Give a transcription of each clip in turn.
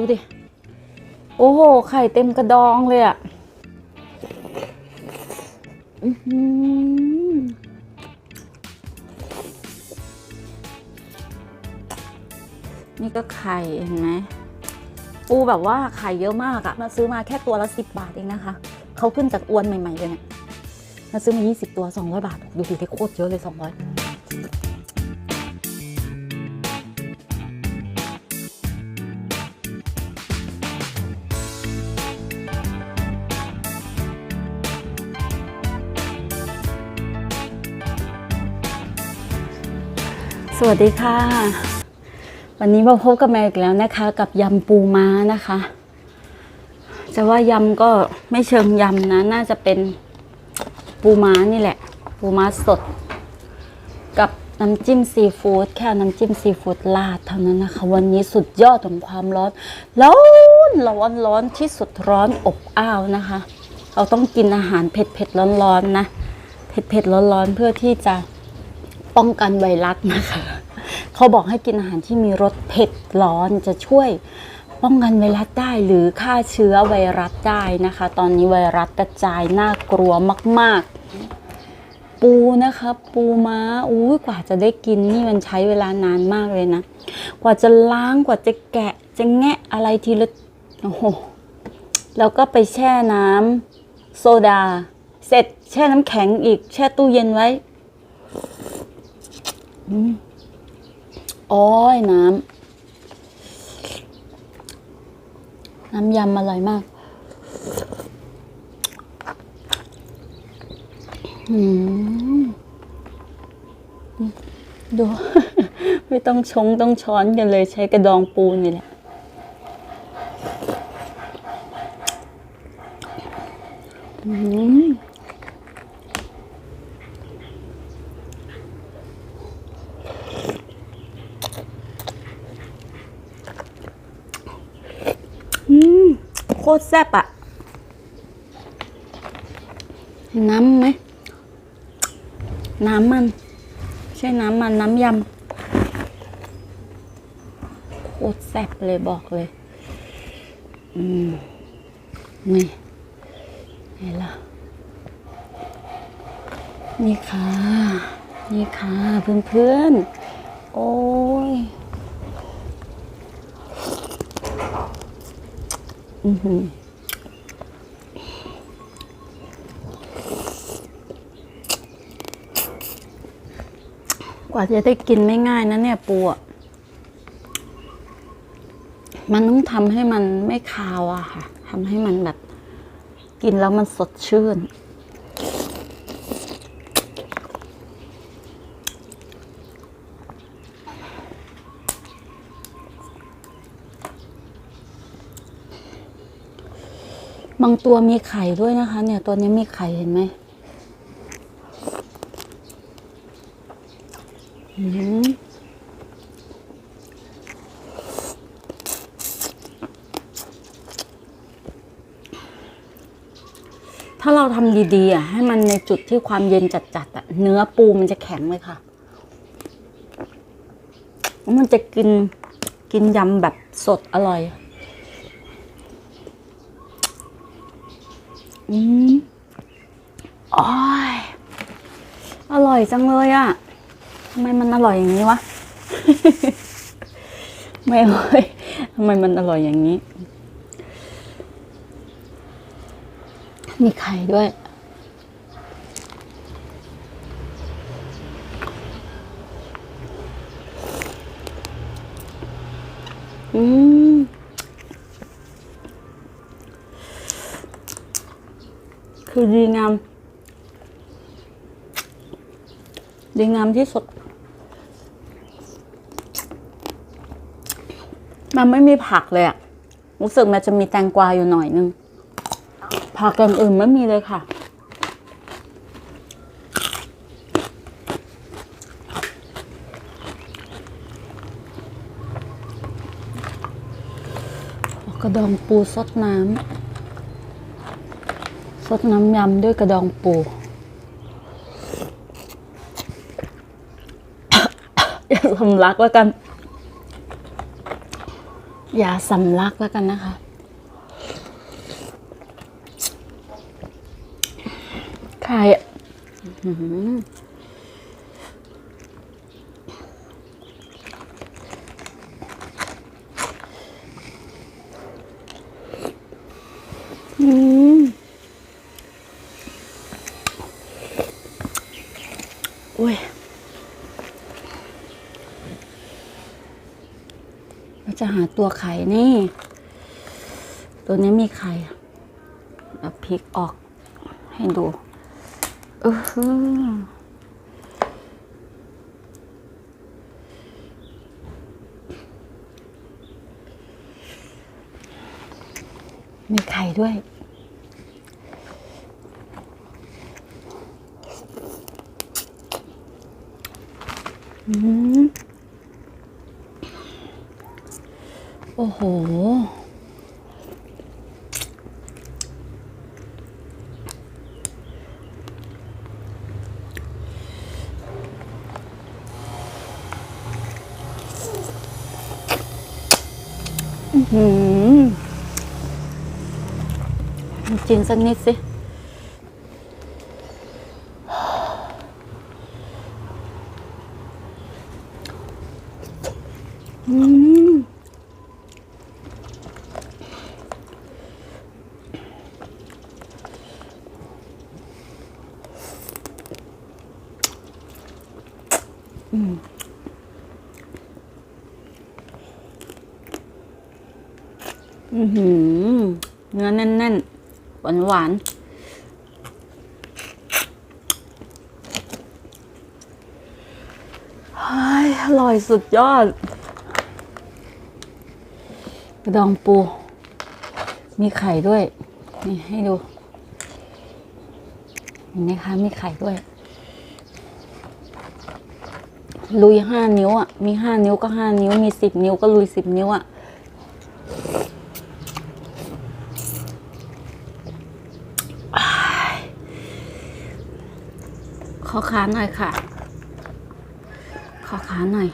ดูดิ โอ้โห ไข่เต็มกระดองเลยอะอื้อหือนี่ก็ไข่เห็นไหมปูแบบว่าไข่เยอะมากอะมาซื้อมาแค่ตัวละสิบบาทเองนะคะ เขาขึ้นจากอวนใหม่ๆเลยเนี่ยมาซื้อมา 20 ตัว 200 บาท ดูดิได้โคตรเยอะเลย 200 สวัสดีค่ะ วันนี้มาพบกับแมวอีกแล้วนะคะ กับยำปูม้านะคะ จะว่ายำก็ไม่เชิงยำนะ น่าจะเป็นปูม้านี่แหละ ปูม้าสด กับน้ำจิ้มซีฟู้ดแค่น้ำจิ้มซีฟู้ดราดเท่านั้นนะคะ วันนี้สุดยอดของความร้อนร้อนร้อนร้อนที่สุดร้อนอบอ้าวนะคะ เราต้องกินอาหารเผ็ดเผ็ดร้อนร้อนๆนะ เผ็ดเผ็ดร้อนร้อนๆเพื่อที่จะป้องกันไวรัสนะคะ เขาบอกให้กินอาหารที่มีรสเผ็ดร้อนจะช่วยป้องกันไวรัสได้หรือฆ่าเชื้อไวรัสได้นะคะ ตอนนี้ไวรัสกระจายน่ากลัวมาก ๆ ปูนะคะ ปูม้าอุ้ยกว่าจะได้กินนี่มันใช้เวลานานมากเลยนะ กว่าจะล้างกว่าจะแกะ จะแงะอะไรทีละโอ้โหแล้วก็ไปแช่น้ำโซดา เสร็จแช่น้ำแข็งอีก แช่ตู้เย็นไว้ โอ้ยน้ำ น้ำยำอร่อยมาก อืม ดู ไม่ต้องชงต้องช้อนกันเลยใช้กระดองปูนี่แหละ อืม อืมโคตรแซ่บอะเห็นน้ำไหม น้ำมัน ใช่น้ำมันน้ำยำโคตรแซ่บเลยบอกเลย อืม นี่ไงล่ะ นี่ค่ะ นี่ค่ะเพื่อนๆ โอ้ย อือหือกว่าจะได้กินไม่ง่ายนะเนี่ยปูอะมันต้องทำให้มันไม่คาวอะค่ะ ทำให้มันแบบ กินแล้วมันสดชื่นางตัวมีไข่ด้วยนะคะ เนี่ยตัวนี้มีไข่เห็นไหมถ้าเราทำดีๆอะให้มันในจุดที่ความเย็นจัดๆอะเนื้อปูมันจะแข็งเลยค่ะ มันจะกินกินยำแบบสดอร่อย อืมโอ้ย อร่อยจังเลยอะทำไมมันอร่อยอย่างนี้วะ ไม่เลยทำไมมันอร่อยอย่างนี้ มีไข่ด้วยอืมคือดีงาม ดีงามที่สุด มันไม่มีผักเลยอะรู้สึกมันจะมีแตงกวาอยู่หน่อยนึง ผักอย่างอื่นไม่มีเลยค่ะ กระดองปูซดน้ำซดน้ำยำด้วยกระดองปู อย่าสำลักแล้วกันยาสำลักแล้วกันนะคะไข่ะอื้อหืออืมอุ้ย เรา จะหาตัวไข่นี่ ตัวนี้มีไข่เอาพลิกออกให้ดูเออมีไข่ด้วย อืม โอ้โห อื้อหือกินสักนิดสิ อืม อือหือเนื้อ แน่นๆ หวานหวานฮ้ยอร่อยสุดยอด กระดองปู มีไข่ด้วย นี่ให้ดู เห็นไหมคะ มีไข่ด้วย ลุยห้านิ้วอะ มีห้านิ้วก็ห้านิ้ว มีสิบนิ้วก็ลุยสิบนิ้วอะ ขอขาหน่อยค่ะ ขอขาหน่อย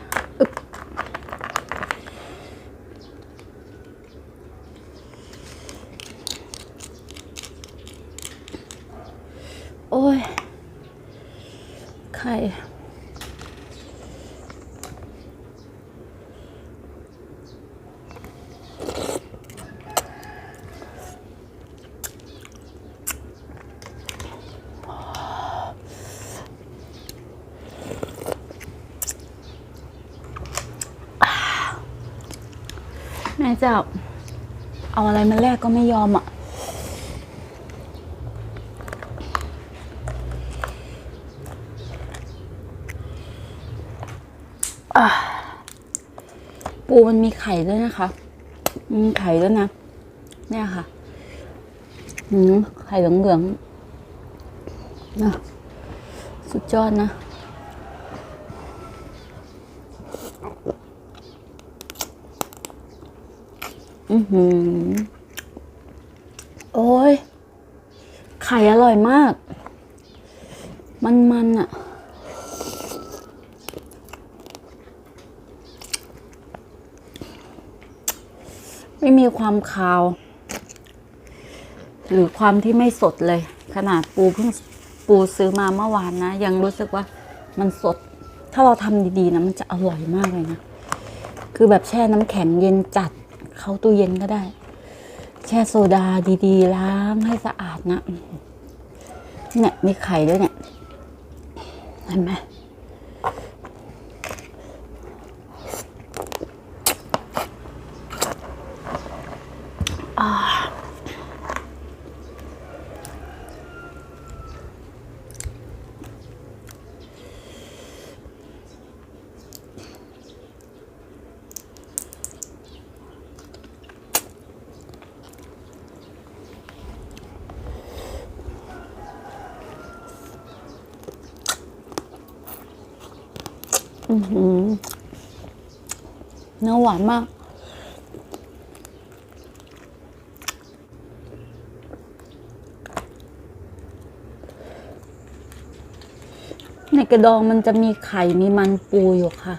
แม่เจ้า เอาอะไรมาแลกก็ไม่ยอมอะ ปูมันมีไข่ด้วยนะคะมีไข่ด้วยนะ เนี่ยค่ะไข่เหลืองๆนะสุดยอดนะ อือหือ โอ้ย ไข่อร่อยมาก มันๆอะไม่มีความคาว หรือความที่ไม่สดเลย ขนาดปูเพิ่งปูซื้อมาเมื่อวานนะ ยังรู้สึกว่ามันสด ถ้าเราทำดีๆนะ มันจะอร่อยมากเลยนะ คือแบบแช่น้ำแข็งเย็นจัด เข้าตู้เย็นก็ได้ แช่โซดาดีๆ ล้างให้สะอาดนะ เนี่ยมีไข่ด้วยเนี่ย เห็นไหม เนื้อหวานมาก ในกระดองมันจะมีไข่มีมันปูอยู่ค่ะ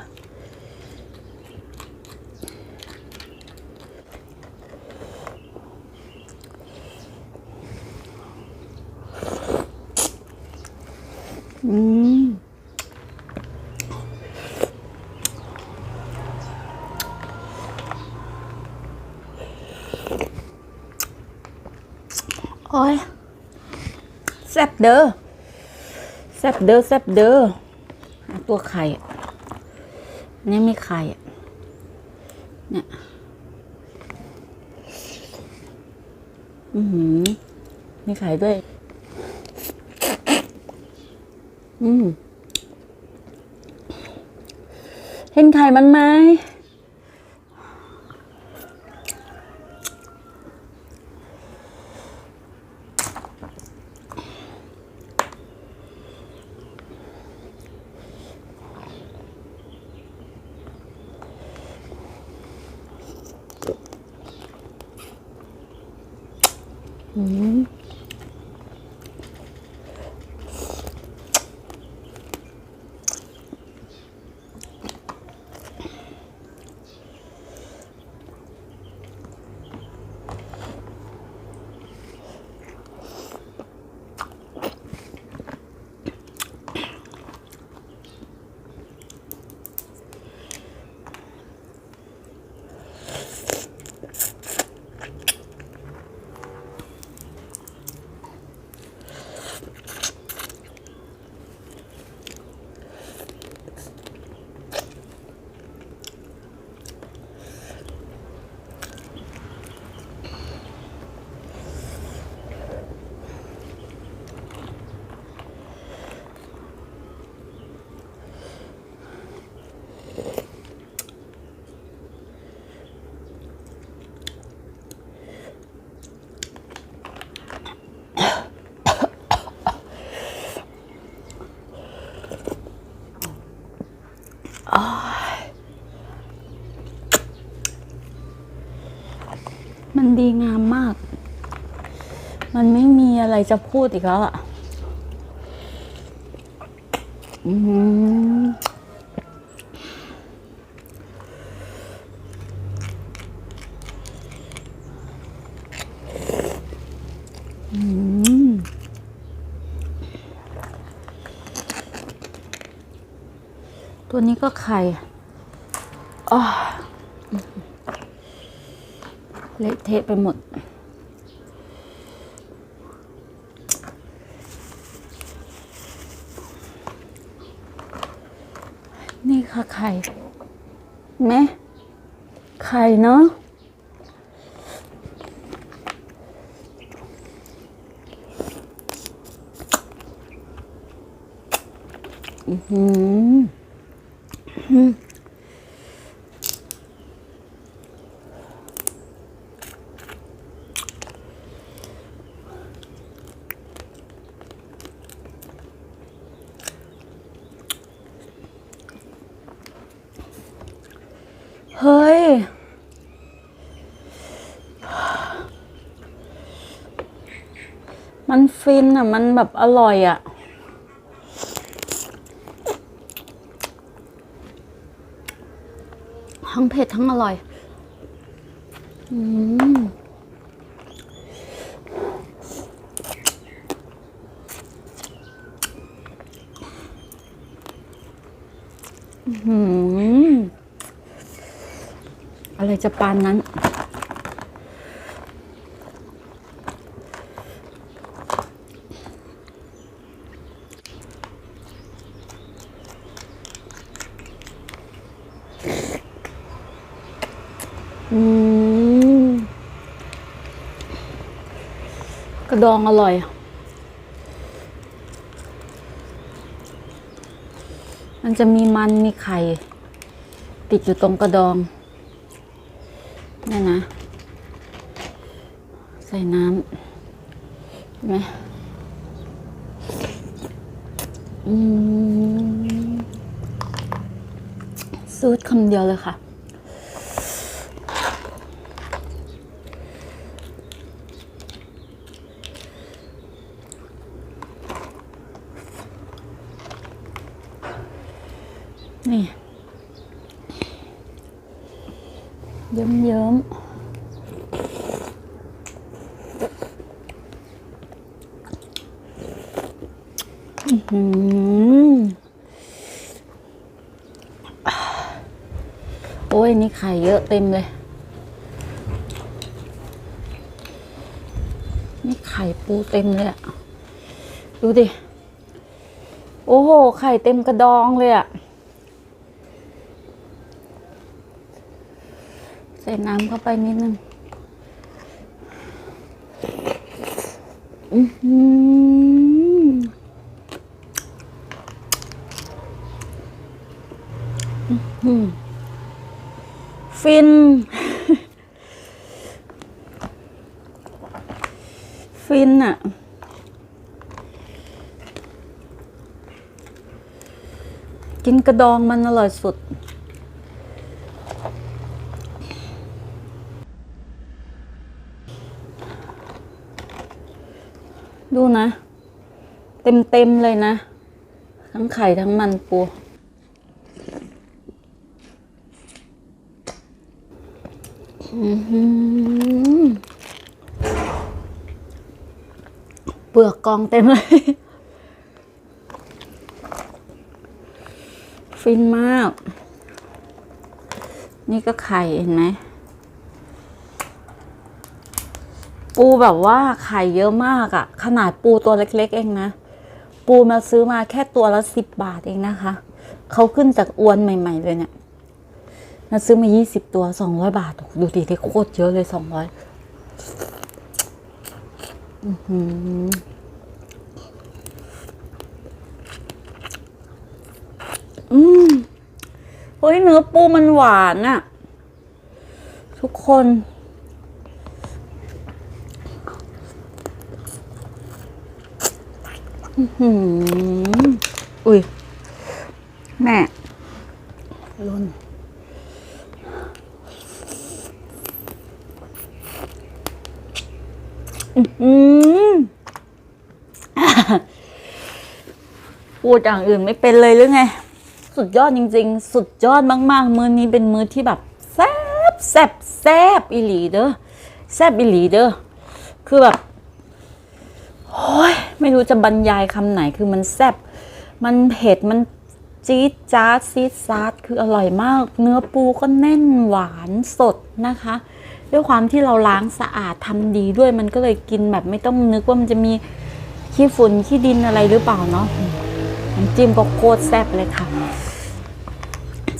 โอ้ยแซ่บเด้อแซ่บเด้อแซ่บเด้อตัวไข่นี่มีไข่อะเนี่ยอือหือมีไข่ด้วย อืม เห็นไข่มันไหม อื มันดีงามมาก มันไม่มีอะไรจะพูดอีกแล้วอะอืมอืมตัวนี้ก็ไข่อ๋อ เละเทะไปหมด นี่ค่ะไข่ไหมไข่เนาะอือหืออืมเฮ้ย มัน ฟินอะ มันแบบอร่อยอะ ทั้งเผ็ดทั้งอร่อย อืมอื้อหืออะไรจะปานนั้น กระดองอร่อย มันจะมีมันมีไข่ ติดอยู่ตรงกระดอง นี่เยิ้มเยิ้มโอ้ย นี่ไข่เยอะเต็มเลย นี่ไข่ปูเต็มเลยอะดูดิ โอ้โห ไข่เต็มกระดองเลยอะ ใส่น้ำเข้าไปนิดนึงอือหือฟิน ฟินอะกินกระดองมันอร่อยสุด ดูนะ เต็มเต็มเลยนะ ทั้งไข่ทั้งมันปู เปลือกกองเต็มเลย ฟินมาก นี่ก็ไข่เห็นไหม ปูแบบว่าไข่เยอะมากอะขนาดปูตัวเล็ก ๆ เองนะ ปูมาซื้อมาแค่ตัวละสิบบาทเองนะคะ เขาขึ้นจากอวนใหม่ ๆ เลยเนี่ยมาซื้อมายี่สิบตัวสองร้อยบาท ดูดิได้โคตรเยอะเลยสองร้อยอืมเฮ้ยเนื้อปูมันหวานอะ ทุกคน หืม อุ้ย แม่ล้นอื้อหือพูดอย่างอื่นไม่เป็นเลยหรือไง สุดยอดจริง ๆ สุดยอดมาก ๆ มื้อนี้เป็นมื้อที่แบบแซ่บแซ่บแซ่บอีหลีเด้อแซ่บอีหลีเด้อคือแบบโอ้ย ไม่รู้จะบรรยายคำไหนคือมันแซ่บมันเผ็ดมันจี๊ดจ๊าดซีดซาดคืออร่อยมาก เนื้อปูก็แน่นหวานสดนะคะ ด้วยความที่เราล้างสะอาดทำดีด้วยมันก็เลยกินแบบไม่ต้องนึกว่ามันจะมีขี้ฝุ่นขี้ดินอะไรหรือเปล่าเนาะน้ำจิ้มก็โคตรแซ่บเลยค่ะ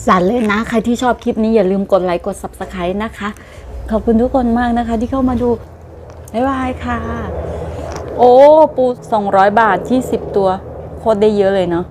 สั่นเลยนะ ใครที่ชอบคลิปนี้อย่าลืมกดไลค์กด subscribe นะคะ ขอบคุณทุกคนมากนะคะที่เข้ามาดู บ๊ายบายค่ะ โอ้ ปู 200 บาทที่10ตัว โคตรได้เยอะเลยเนาะ